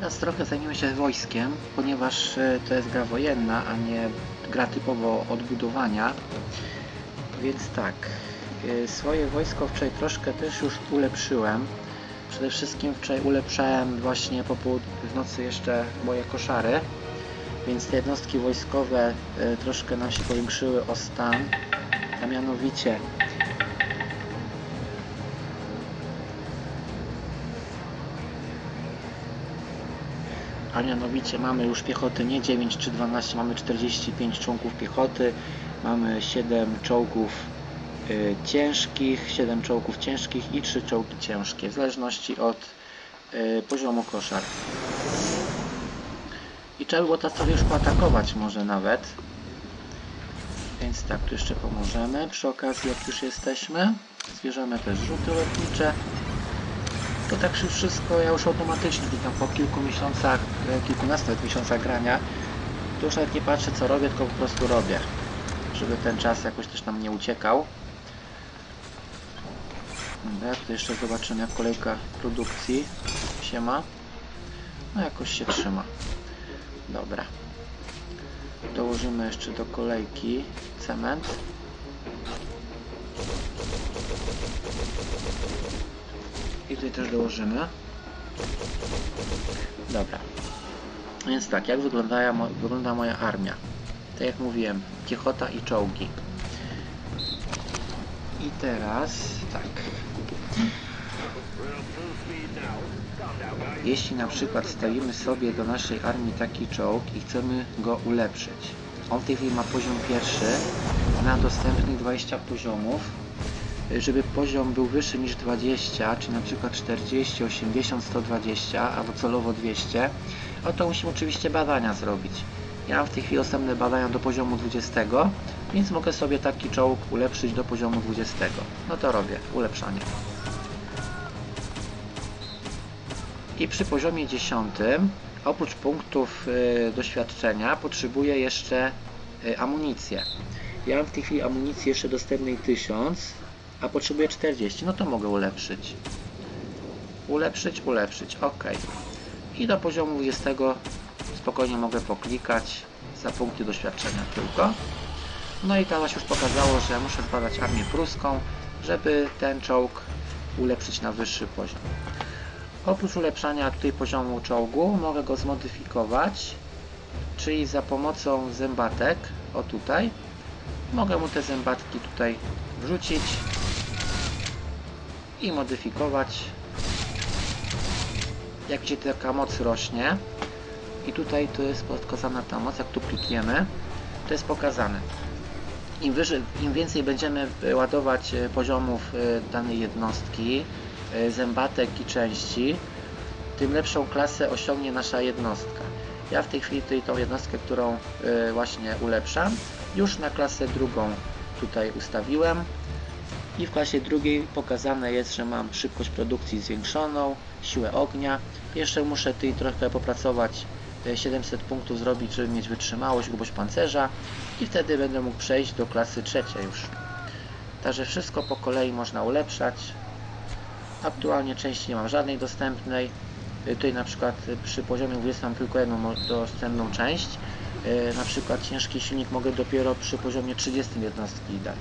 Teraz trochę zajmiemy się wojskiem, ponieważ e, to jest gra wojenna, a nie gra typowo odbudowania. Więc tak, e, swoje wojsko wczoraj troszkę też już ulepszyłem. Przede wszystkim wczoraj ulepszałem właśnie po w nocy jeszcze moje koszary. Więc te jednostki wojskowe e, troszkę nam się powiększyły o stan. A mianowicie mianowicie mamy już piechoty nie 9 czy 12, mamy 45 członków piechoty, mamy 7 czołgów y, ciężkich, 7 czołgów ciężkich i 3 czołgi ciężkie, w zależności od y, poziomu koszar. I trzeba było teraz sobie już poatakować może nawet. Więc tak, tu jeszcze pomożemy. Przy okazji, jak już jesteśmy, zbierzemy też rzuty lotnicze to tak się wszystko ja już automatycznie klikam po kilku miesiącach, e, kilkunastu miesiącach grania, to już nawet nie patrzę co robię, tylko po prostu robię, żeby ten czas jakoś też nam nie uciekał. Dobra, tutaj jeszcze zobaczymy jak kolejka produkcji się ma. No jakoś się trzyma. Dobra. Dołożymy jeszcze do kolejki cement. I tutaj też dołożymy. Dobra. Więc tak, jak wygląda, mo- wygląda moja armia? Tak jak mówiłem, piechota i czołgi. I teraz tak. Jeśli na przykład stawimy sobie do naszej armii taki czołg i chcemy go ulepszyć. On w tej chwili ma poziom pierwszy, na dostępnych 20 poziomów żeby poziom był wyższy niż 20, czy na przykład 40, 80, 120, albo celowo 200, no to musimy oczywiście badania zrobić. Ja mam w tej chwili dostępne badania do poziomu 20, więc mogę sobie taki czołg ulepszyć do poziomu 20. No to robię, ulepszanie. I przy poziomie 10, oprócz punktów y, doświadczenia, potrzebuję jeszcze y, amunicję. Ja mam w tej chwili amunicji jeszcze dostępnej 1000, a potrzebuję 40, no to mogę ulepszyć. Ulepszyć, ulepszyć, ok. I do poziomu 20 spokojnie mogę poklikać za punkty doświadczenia tylko. No i teraz już pokazało, że muszę zbadać armię pruską, żeby ten czołg ulepszyć na wyższy poziom. Oprócz ulepszania tutaj poziomu czołgu mogę go zmodyfikować, czyli za pomocą zębatek, o tutaj, mogę mu te zębatki tutaj wrzucić i modyfikować jak gdzie taka moc rośnie. I tutaj to jest pokazana ta moc, jak tu klikniemy to jest pokazane. Im, wyżej, im więcej będziemy e, ładować e, poziomów e, danej jednostki zębatek i części tym lepszą klasę osiągnie nasza jednostka. Ja w tej chwili tutaj tą jednostkę, którą właśnie ulepszam już na klasę drugą tutaj ustawiłem i w klasie drugiej pokazane jest, że mam szybkość produkcji zwiększoną, siłę ognia. Jeszcze muszę tutaj trochę popracować, e, 700 punktów zrobić, żeby mieć wytrzymałość, grubość pancerza i wtedy będę mógł przejść do klasy trzeciej już. Także wszystko po kolei można ulepszać. Aktualnie części nie mam żadnej dostępnej. E, Tutaj na przykład e, przy poziomie 20 mam tylko jedną dostępną część. E, Na przykład ciężki silnik mogę dopiero przy poziomie 30 jednostki dać.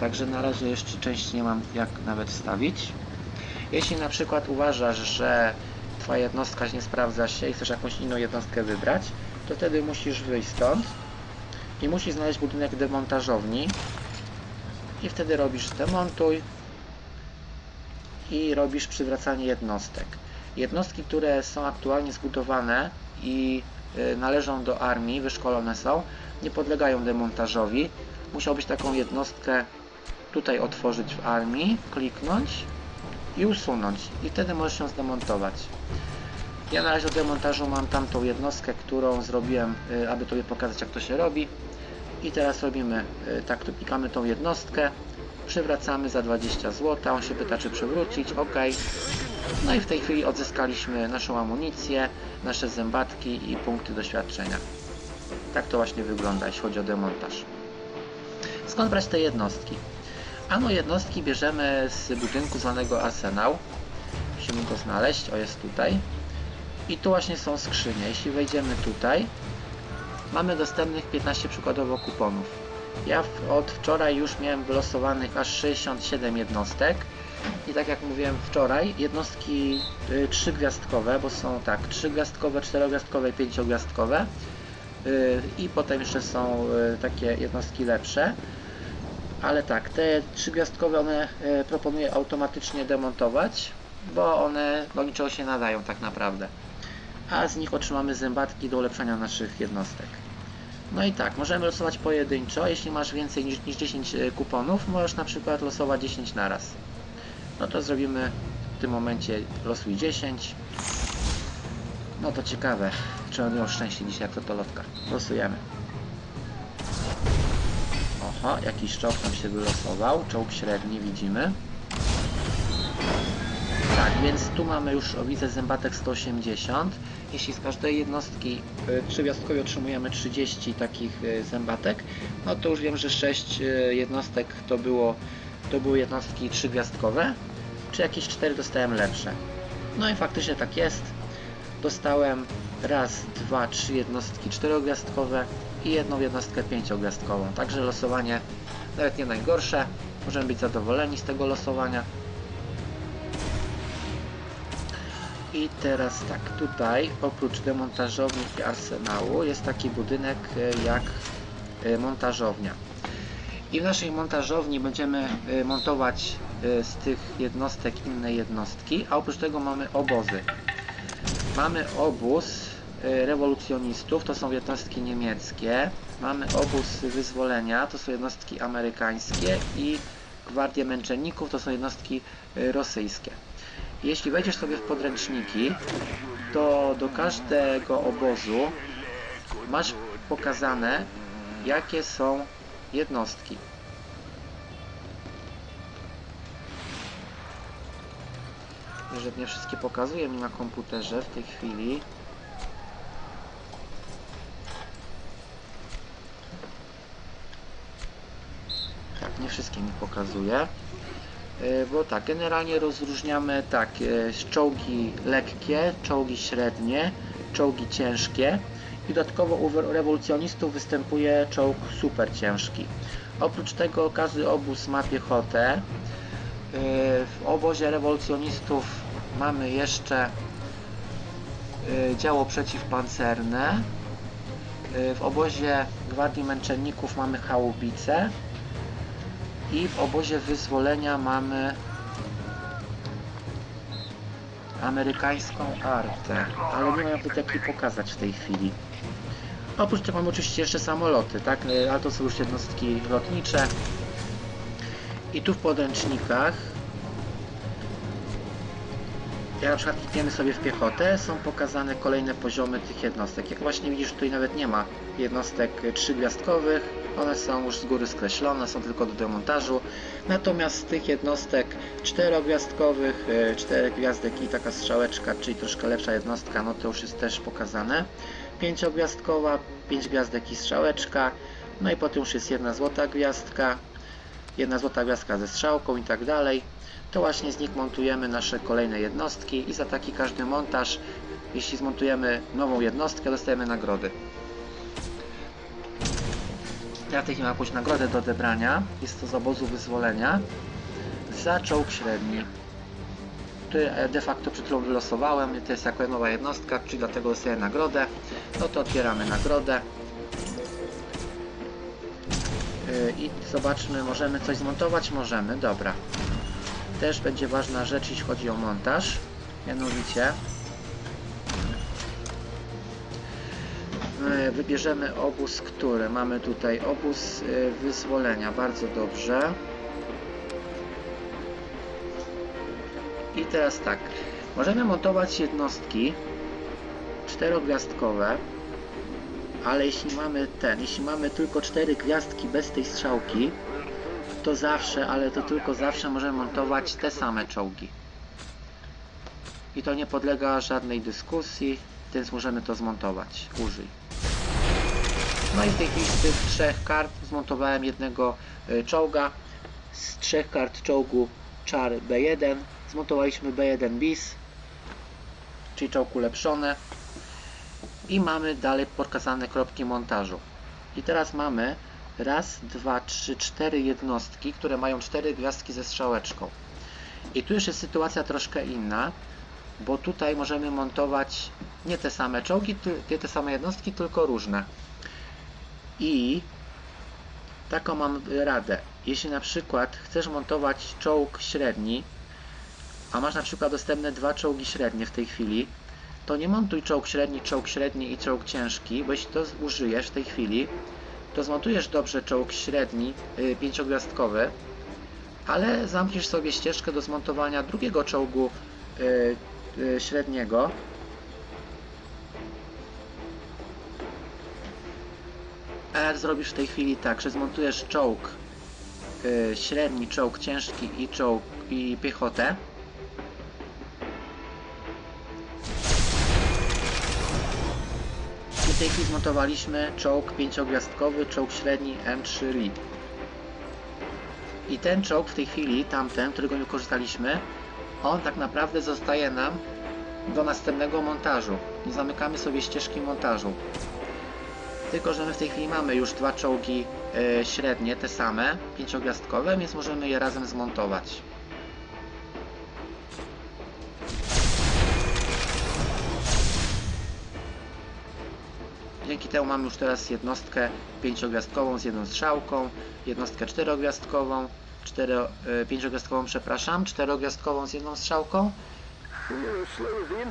Także na razie jeszcze części nie mam jak nawet wstawić. Jeśli na przykład uważasz, że Twoja jednostka nie sprawdza się i chcesz jakąś inną jednostkę wybrać, to wtedy musisz wyjść stąd i musisz znaleźć budynek demontażowni i wtedy robisz demontuj i robisz przywracanie jednostek. Jednostki, które są aktualnie zbudowane i y, należą do armii, wyszkolone są, nie podlegają demontażowi. Musiałbyś taką jednostkę tutaj otworzyć w armii, kliknąć i usunąć i wtedy możesz ją zdemontować. Ja na razie do demontażu mam tamtą jednostkę, którą zrobiłem, y, aby Tobie pokazać jak to się robi. I teraz robimy y, tak, tu klikamy tą jednostkę, przywracamy za 20 zł, on się pyta czy przywrócić, ok. No i w tej chwili odzyskaliśmy naszą amunicję, nasze zębatki i punkty doświadczenia. Tak to właśnie wygląda, jeśli chodzi o demontaż. Skąd brać te jednostki? Ano jednostki bierzemy z budynku zwanego Arsenał. Musimy go znaleźć, o jest tutaj. I tu właśnie są skrzynie. Jeśli wejdziemy tutaj, mamy dostępnych 15 przykładowo kuponów. Ja od wczoraj już miałem wylosowanych aż 67 jednostek. I tak jak mówiłem wczoraj, jednostki y, trzygwiazdkowe, bo są tak, trzygwiazdkowe, czterogwiazdkowe pięciogwiazdkowe. Y, I potem jeszcze są y, takie jednostki lepsze. Ale tak, te trzygwiazdkowe one y, proponuję automatycznie demontować, bo one do niczego się nadają tak naprawdę. A z nich otrzymamy zębatki do ulepszania naszych jednostek. No i tak, możemy losować pojedynczo. Jeśli masz więcej niż, niż 10 y, kuponów, możesz na przykład losować 10 na raz. No to zrobimy w tym momencie losuj 10. No to ciekawe, czy on miał szczęście dzisiaj jak to to lotka. Losujemy. Oho, jakiś czołg nam się wylosował. Czołg średni widzimy. Tak, więc tu mamy już o widzę zębatek 180. Jeśli z każdej jednostki y, trzygwiazdkowej otrzymujemy 30 takich y, zębatek, no to już wiem, że 6 y, jednostek to było to były jednostki trzygwiazdkowe, czy jakieś 4 dostałem lepsze. No i faktycznie tak jest. Dostałem raz, dwa, trzy jednostki czterogwiazdkowe i jedną jednostkę pięciogwiazdkową. Także losowanie nawet nie najgorsze. Możemy być zadowoleni z tego losowania. I teraz tak, tutaj oprócz demontażowni i arsenału jest taki budynek e, jak e, montażownia. I w naszej montażowni będziemy y, montować z tych jednostek inne jednostki, a oprócz tego mamy obozy. Mamy obóz rewolucjonistów, to są jednostki niemieckie. Mamy obóz wyzwolenia, to są jednostki amerykańskie i gwardię męczenników, to są jednostki y, rosyjskie. Jeśli wejdziesz sobie w podręczniki, to do każdego obozu masz pokazane, jakie są jednostki. Że nie wszystkie pokazuje mi na komputerze w tej chwili. Wszystkie mi pokazuje. Yy, Bo tak, generalnie rozróżniamy tak, yy, czołgi lekkie, czołgi średnie, czołgi ciężkie i dodatkowo u rewolucjonistów występuje czołg super ciężki. Oprócz tego każdy obóz ma piechotę. Yy, W obozie rewolucjonistów mamy jeszcze działo przeciwpancerne. W obozie Gwardii Męczenników mamy chałubice. I w obozie wyzwolenia mamy amerykańską artę, ale nie mam tutaj jak pokazać w tej chwili. Oprócz tego mamy oczywiście jeszcze samoloty, tak? Y, Ale to są już jednostki lotnicze. I tu w podręcznikach jak na przykład klikniemy sobie w piechotę, są pokazane kolejne poziomy tych jednostek. Jak właśnie widzisz, tutaj nawet nie ma jednostek trzygwiazdkowych, one są już z góry skreślone, są tylko do demontażu. Natomiast tych jednostek czterogwiazdkowych, y, czterech gwiazdek i taka strzałeczka, czyli troszkę lepsza jednostka, no to już jest też pokazane. Pięciogwiazdkowa, pięć gwiazdek i strzałeczka, no i potem już jest jedna złota gwiazdka, jedna złota gwiazdka ze strzałką i tak dalej. To właśnie z nich montujemy nasze kolejne jednostki i za taki każdy montaż, jeśli zmontujemy nową jednostkę, dostajemy nagrody. Ja w tej chwili mam jakąś nagrodę do odebrania. Jest to z obozu wyzwolenia za czołg średni. Który e, de facto przed chwilą wylosowałem. To jest jako nowa jednostka, czyli dlatego dostaję nagrodę. No to otwieramy nagrodę. Yy, I zobaczmy, możemy coś zmontować? Możemy, dobra. Też będzie ważna rzecz, jeśli chodzi o montaż. Mianowicie My wybierzemy obóz, który mamy tutaj obóz y, wyzwolenia, bardzo dobrze. I teraz tak, możemy montować jednostki czterogwiazdkowe, ale jeśli mamy ten, jeśli mamy tylko cztery gwiazdki bez tej strzałki, to zawsze, ale to tylko zawsze możemy montować te same czołgi. I to nie podlega żadnej dyskusji, więc możemy to zmontować. Użyj. No i tej chwili z tych trzech kart zmontowałem jednego y, czołga. Z trzech kart czołgu czar B1 zmontowaliśmy B1 bis czyli czołg ulepszony. I mamy dalej pokazane kropki montażu. I teraz mamy raz, dwa, trzy, cztery jednostki, które mają cztery gwiazdki ze strzałeczką. I tu już jest sytuacja troszkę inna, bo tutaj możemy montować nie te same czołgi, nie te same jednostki, tylko różne. I taką mam radę. Jeśli na przykład chcesz montować czołg średni, a masz na przykład dostępne dwa czołgi średnie w tej chwili, to nie montuj czołg średni, czołg średni i czołg ciężki, bo jeśli to użyjesz w tej chwili, to zmontujesz dobrze czołg średni, yy, pięciogwiazdkowy, ale zamkniesz sobie ścieżkę do zmontowania drugiego czołgu yy, yy, średniego. A jak zrobisz w tej chwili tak, że zmontujesz czołg yy, średni, czołg ciężki i czołg i piechotę, tej chwili zmontowaliśmy czołg pięciogwiazdkowy, czołg średni M3 Lead. I ten czołg w tej chwili, tamten, którego nie korzystaliśmy, on tak naprawdę zostaje nam do następnego montażu. I zamykamy sobie ścieżki montażu. Tylko, że my w tej chwili mamy już dwa czołgi e, średnie, te same, pięciogwiazdkowe, więc możemy je razem zmontować. Dzięki temu mamy już teraz jednostkę pięciogwiazdkową z jedną strzałką, jednostkę czterogwiazdkową, cztero, e, pięciogwiazdkową, przepraszam, czterogwiazdkową z jedną strzałką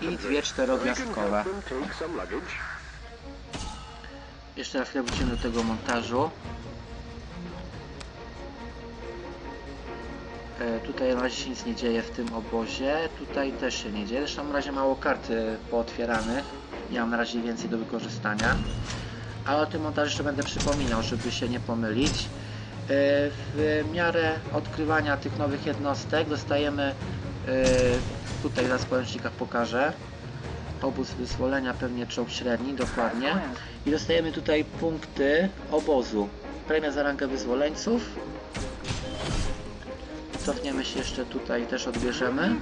I dwie czterogwiazdkowe. Jeszcze raz chwilę wrócimy do tego montażu. E, tutaj na razie się nic nie dzieje w tym obozie. Tutaj też się nie dzieje. Zresztą na razie mało kart e, pootwieranych. Nie mam na razie więcej do wykorzystania. Ale o tym montażu jeszcze będę przypominał, żeby się nie pomylić. E, w miarę odkrywania tych nowych jednostek dostajemy e, tutaj zaraz w podręcznikach pokażę obóz wyzwolenia, pewnie czołg średni, dokładnie. I dostajemy tutaj punkty obozu. Premia za rangę wyzwoleńców. Cofniemy się jeszcze tutaj, też odbierzemy.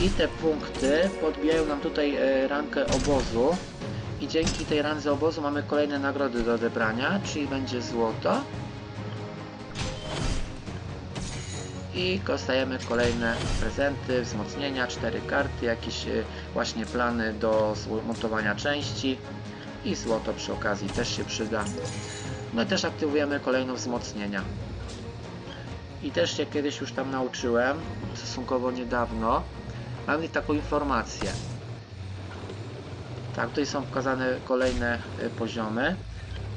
I te punkty podbijają nam tutaj e, rankę obozu. I dzięki tej randze obozu mamy kolejne nagrody do odebrania, czyli będzie złoto. i dostajemy kolejne prezenty, wzmocnienia, cztery karty, jakieś e, właśnie plany do montowania części i złoto przy okazji też się przyda. No i też aktywujemy kolejne wzmocnienia. I też się kiedyś już tam nauczyłem, stosunkowo niedawno, mam taką informację. Tak, tutaj są pokazane kolejne e, poziomy,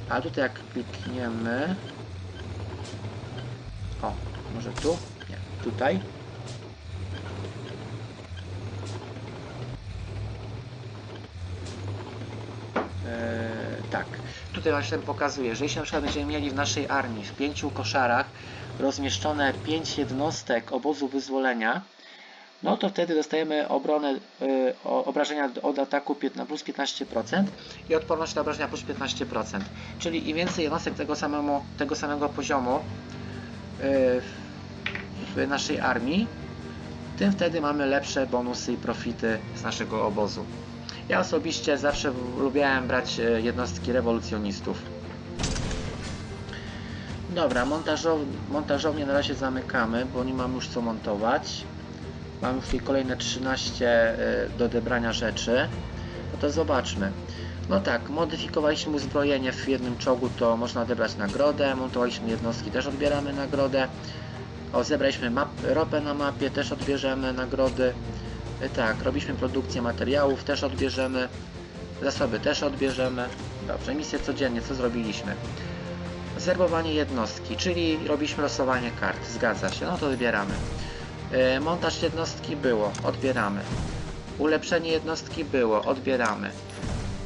a tutaj jak klikniemy, o, może tu? Nie, tutaj. Eee, tak, tutaj właśnie pokazuje, że jeśli na przykład będziemy mieli w naszej armii w pięciu koszarach rozmieszczone pięć jednostek obozu wyzwolenia, no to wtedy dostajemy obronę, y, obrażenia od ataku 15, plus 15% i odporność na obrażenia plus 15%. Czyli im więcej jednostek tego samego, tego samego poziomu y, w naszej armii, tym wtedy mamy lepsze bonusy i profity z naszego obozu. Ja osobiście zawsze lubiałem brać e, jednostki rewolucjonistów. Dobra, montażow montażownię na razie zamykamy, bo nie mam już co montować. Mam już tutaj kolejne 13 e, do odebrania rzeczy. No to zobaczmy. No tak, modyfikowaliśmy uzbrojenie w jednym czołgu, to można odebrać nagrodę. Montowaliśmy jednostki, też odbieramy nagrodę. O, zebraliśmy map, ropę na mapie, też odbierzemy nagrody. E, Tak, robiliśmy produkcję materiałów, też odbierzemy. Zasoby też odbierzemy. Dobrze, misje codziennie, co zrobiliśmy? Zerbowanie jednostki, czyli robiliśmy losowanie kart, zgadza się, no to odbieramy. E, Montaż jednostki było, odbieramy. Ulepszenie jednostki było, odbieramy.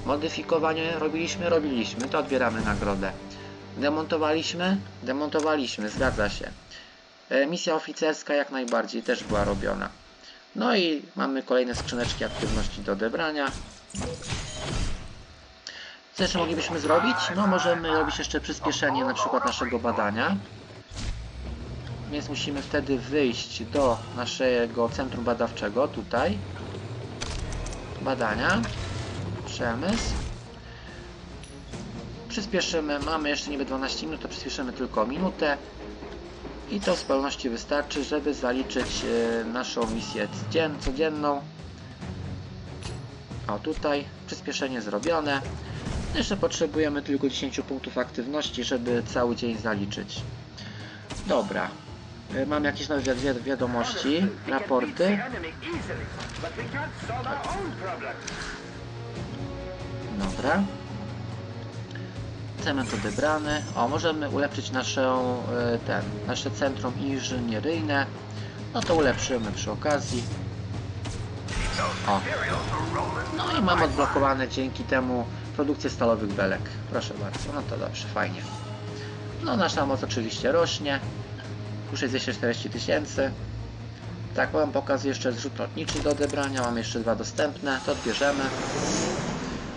Modyfikowanie robiliśmy, robiliśmy, to odbieramy nagrodę. Demontowaliśmy, demontowaliśmy, zgadza się. E, Misja oficerska jak najbardziej też była robiona. No i mamy kolejne skrzyneczki aktywności do odebrania. Co jeszcze moglibyśmy zrobić? No możemy robić jeszcze przyspieszenie na przykład naszego badania. Więc musimy wtedy wyjść do naszego centrum badawczego tutaj. badania. Przemysł. Przyspieszymy, mamy jeszcze niby 12 minut, to przyspieszymy tylko minutę. I to w zupełności wystarczy, żeby zaliczyć e, naszą misję dzien, codzienną. O tutaj, przyspieszenie zrobione. Jeszcze potrzebujemy tylko 10 punktów aktywności, żeby cały dzień zaliczyć. Dobra. E, Mam jakieś nowe wiad- wiadomości, raporty. Dobra. Cement odebrany. O, możemy ulepszyć naszą, e, ten, nasze centrum inżynieryjne. No to ulepszymy przy okazji. O. No i mam odblokowane dzięki temu produkcję stalowych belek. Proszę bardzo, no to dobrze, fajnie. No nasza moc oczywiście rośnie. Już jest 240 tysięcy. Tak, mam pokazuję jeszcze zrzut lotniczy do odebrania. Mam jeszcze dwa dostępne, to odbierzemy.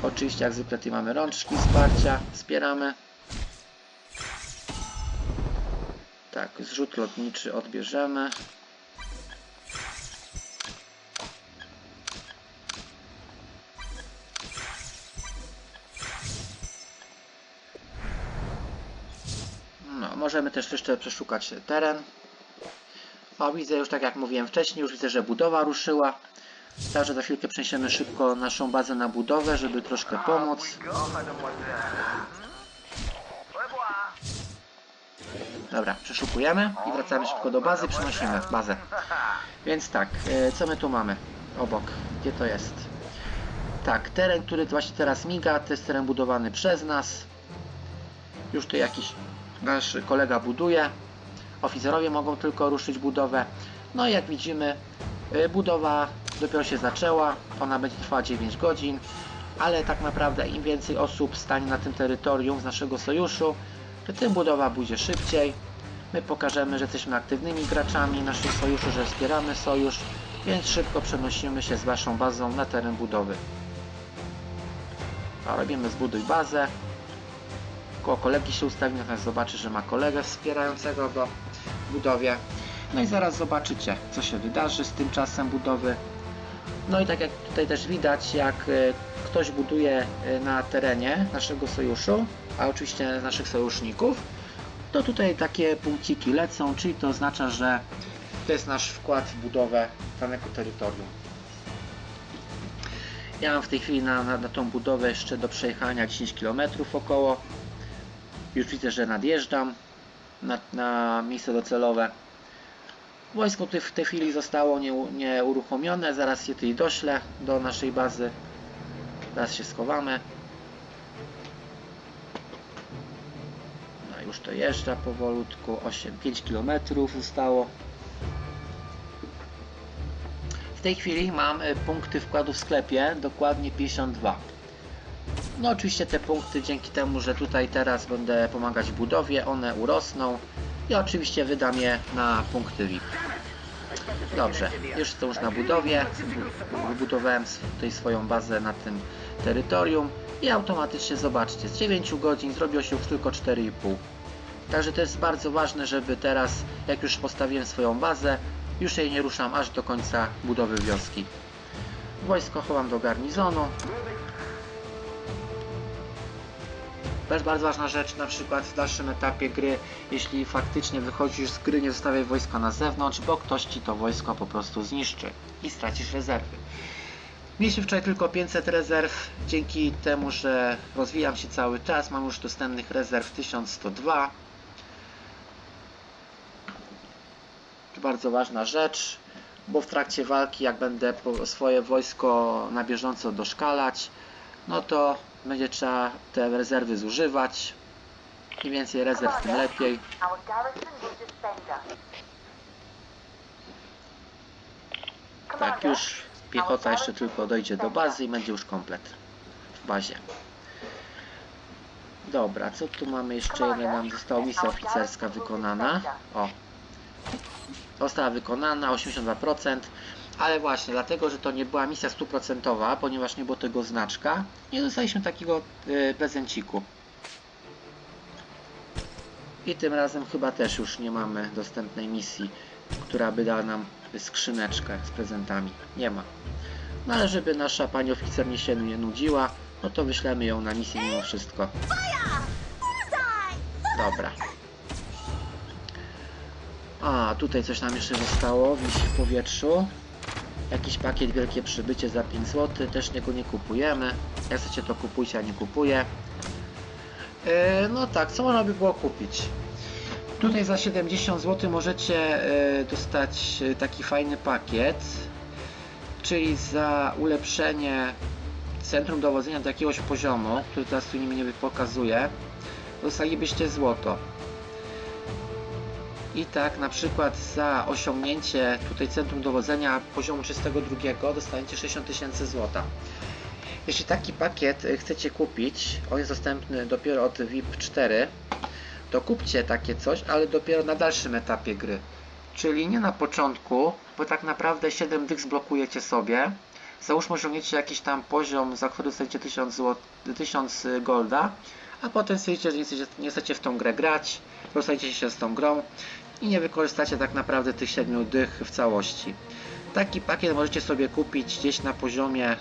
Oczywiście jak zwykle tutaj mamy rączki wsparcia, wspieramy. Tak, zrzut lotniczy odbierzemy. No, możemy też jeszcze przeszukać teren. O, widzę już tak jak mówiłem wcześniej, już widzę, że budowa ruszyła. Także za chwilkę przeniesiemy szybko naszą bazę na budowę, żeby troszkę pomóc. Dobra, przeszukujemy i wracamy szybko do bazy, przenosimy bazę. Więc tak, e, co my tu mamy obok? Gdzie to jest? Tak, teren, który właśnie teraz miga, to jest teren budowany przez nas. Już tu jakiś nasz kolega buduje. Oficerowie mogą tylko ruszyć budowę. No i jak widzimy, y, budowa dopiero się zaczęła. Ona będzie trwała 9 godzin, ale tak naprawdę im więcej osób stanie na tym terytorium z naszego sojuszu, tym budowa pójdzie szybciej. My pokażemy, że jesteśmy aktywnymi graczami naszego sojuszu, że wspieramy sojusz, więc szybko przenosimy się z waszą bazą na teren budowy. Robimy zbuduj bazę. Koło kolegi się ustawi, natomiast zobaczy, że ma kolegę wspierającego go w budowie. No i zaraz zobaczycie, co się wydarzy z tym czasem budowy. No i tak jak tutaj też widać, jak e, ktoś buduje e, na terenie naszego sojuszu, a oczywiście naszych sojuszników, to tutaj takie punkciki lecą, czyli to oznacza, że to jest nasz wkład w budowę danego terytorium. Ja mam w tej chwili na, na, na tą budowę jeszcze do przejechania 10 km około. Już widzę, że nadjeżdżam na, na miejsce docelowe. Wojsko tutaj w tej chwili zostało nie- nieuruchomione. Zaraz się tutaj doślę do naszej bazy. Zaraz się schowamy. No już to jeżdża powolutku. 8, 5 km zostało. W tej chwili mam y, punkty wkładu w sklepie, dokładnie 52. No oczywiście te punkty dzięki temu, że tutaj teraz będę pomagać budowie, one urosną i oczywiście wydam je na punkty VIP. Dobrze, już jestem już na budowie, Bu- wybudowałem tutaj swoją bazę na tym terytorium i automatycznie zobaczcie, z 9 godzin zrobiło się już tylko 4,5. Także to jest bardzo ważne, żeby teraz, jak już postawiłem swoją bazę, już jej nie ruszam aż do końca budowy wioski. Wojsko chowam do garnizonu, To bardzo ważna rzecz, na przykład w dalszym etapie gry, jeśli faktycznie wychodzisz z gry, nie zostawiaj wojska na zewnątrz, bo ktoś ci to wojsko po prostu zniszczy i stracisz rezerwy. Mieliśmy wczoraj tylko 500 rezerw, dzięki temu, że rozwijam się cały czas, mam już dostępnych rezerw 1102. To bardzo ważna rzecz, bo w trakcie walki, jak będę swoje wojsko na bieżąco doszkalać, no to będzie trzeba te rezerwy zużywać. Im więcej rezerw, tym lepiej. Tak, już piechota jeszcze tylko dojdzie do bazy i będzie już komplet w bazie. Dobra, co tu mamy jeszcze? Jeden nam została misja oficerska wykonana. O, została wykonana 82%. Ale właśnie, dlatego, że to nie była misja stuprocentowa, ponieważ nie było tego znaczka, nie dostaliśmy takiego y, prezenciku. I tym razem chyba też już nie mamy dostępnej misji, która by dała nam skrzyneczkę z prezentami. Nie ma. No ale żeby nasza pani oficer nie się nie nudziła, no to wyślemy ją na misję mimo wszystko. Dobra. A, tutaj coś nam jeszcze zostało, wisi w powietrzu. Jakiś pakiet Wielkie Przybycie za 5 zł, też niego nie kupujemy. Jak chcecie to kupujcie, a nie kupuję. E, no tak, co można by było kupić? Tutaj za 70 zł możecie e, dostać e, taki fajny pakiet, czyli za ulepszenie centrum dowodzenia do jakiegoś poziomu, który teraz tu mi nie pokazuje, dostalibyście złoto. I tak na przykład za osiągnięcie tutaj centrum dowodzenia poziomu 32 dostaniecie 60 tysięcy złota. Jeśli taki pakiet y, chcecie kupić, on jest dostępny dopiero od VIP 4, to kupcie takie coś, ale dopiero na dalszym etapie gry. Czyli nie na początku, bo tak naprawdę 7 dych zblokujecie sobie. Załóżmy osiągniecie jakiś tam poziom, za który dostaniecie 1000, zł, 1000 golda, a potem stwierdzicie, że nie chcecie, nie chcecie w tą grę grać, rozstajecie się z tą grą i nie wykorzystacie tak naprawdę tych 7 dych w całości. Taki pakiet możecie sobie kupić gdzieś na poziomie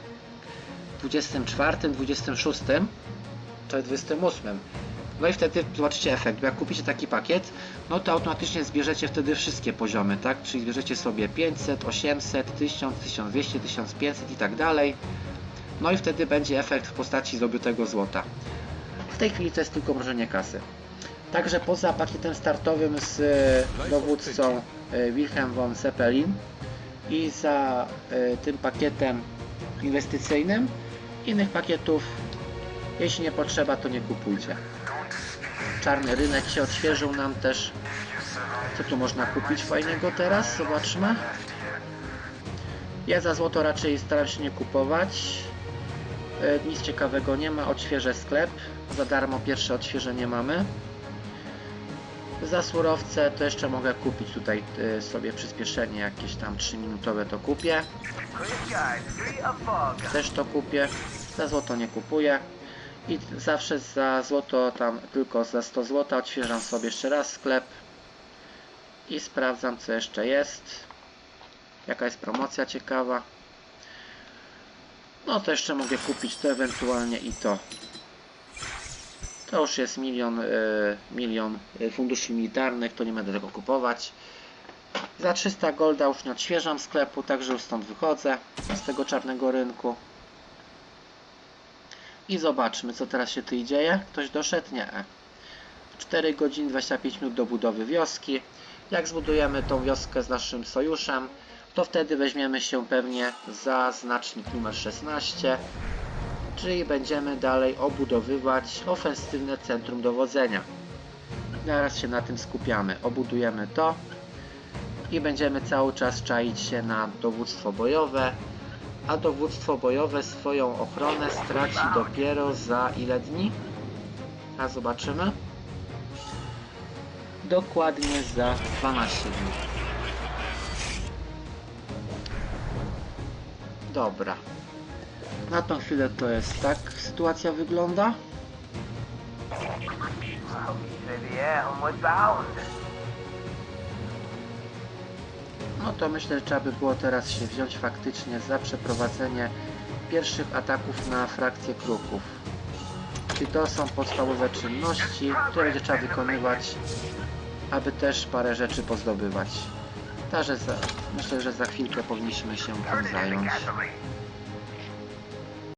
24, 26, to jest 28. No i wtedy zobaczycie efekt, bo jak kupicie taki pakiet, no to automatycznie zbierzecie wtedy wszystkie poziomy, tak? Czyli zbierzecie sobie 500, 800, 1000, 1200, 1500 i tak dalej. No i wtedy będzie efekt w postaci zdobytego złota. W tej chwili to jest tylko mrożenie kasy. Także poza pakietem startowym z e, dowódcą e, Wilhelm von Zeppelin i za e, tym pakietem inwestycyjnym, innych pakietów, jeśli nie potrzeba, to nie kupujcie. Czarny rynek się odświeżył nam też. Co tu można kupić fajnego teraz? Zobaczmy. Ja za złoto raczej staram się nie kupować. Nic ciekawego nie ma. Odświeżę sklep. Za darmo pierwsze odświeżenie mamy. Za surowce to jeszcze mogę kupić tutaj e, sobie przyspieszenie jakieś tam 3 minutowe to kupię. Też to kupię. Za złoto nie kupuję. I zawsze za złoto tam tylko za 100 zł odświeżam sobie jeszcze raz sklep i sprawdzam co jeszcze jest. Jaka jest promocja ciekawa. No to jeszcze mogę kupić to ewentualnie i to. To już jest milion, y, milion y, funduszy militarnych, to nie będę tego kupować. Za 300 golda już nie odświeżam sklepu, także już stąd wychodzę z tego czarnego rynku. I zobaczmy co teraz się tu dzieje. Ktoś doszedł? Nie. 4 godziny 25 minut do budowy wioski. Jak zbudujemy tą wioskę z naszym sojuszem, to wtedy weźmiemy się pewnie za znacznik numer 16 czyli będziemy dalej obudowywać ofensywne centrum dowodzenia. Teraz się na tym skupiamy. Obudujemy to i będziemy cały czas czaić się na dowództwo bojowe, a dowództwo bojowe swoją ochronę straci dopiero za ile dni? A zobaczymy. Dokładnie za 12 dni. Dobra. Na tą chwilę to jest tak sytuacja wygląda. No to myślę, że trzeba by było teraz się wziąć faktycznie za przeprowadzenie pierwszych ataków na frakcję kruków. Czyli to są podstawowe czynności, które będzie trzeba wykonywać, aby też parę rzeczy pozdobywać. Także myślę, że za chwilkę powinniśmy się tym zająć.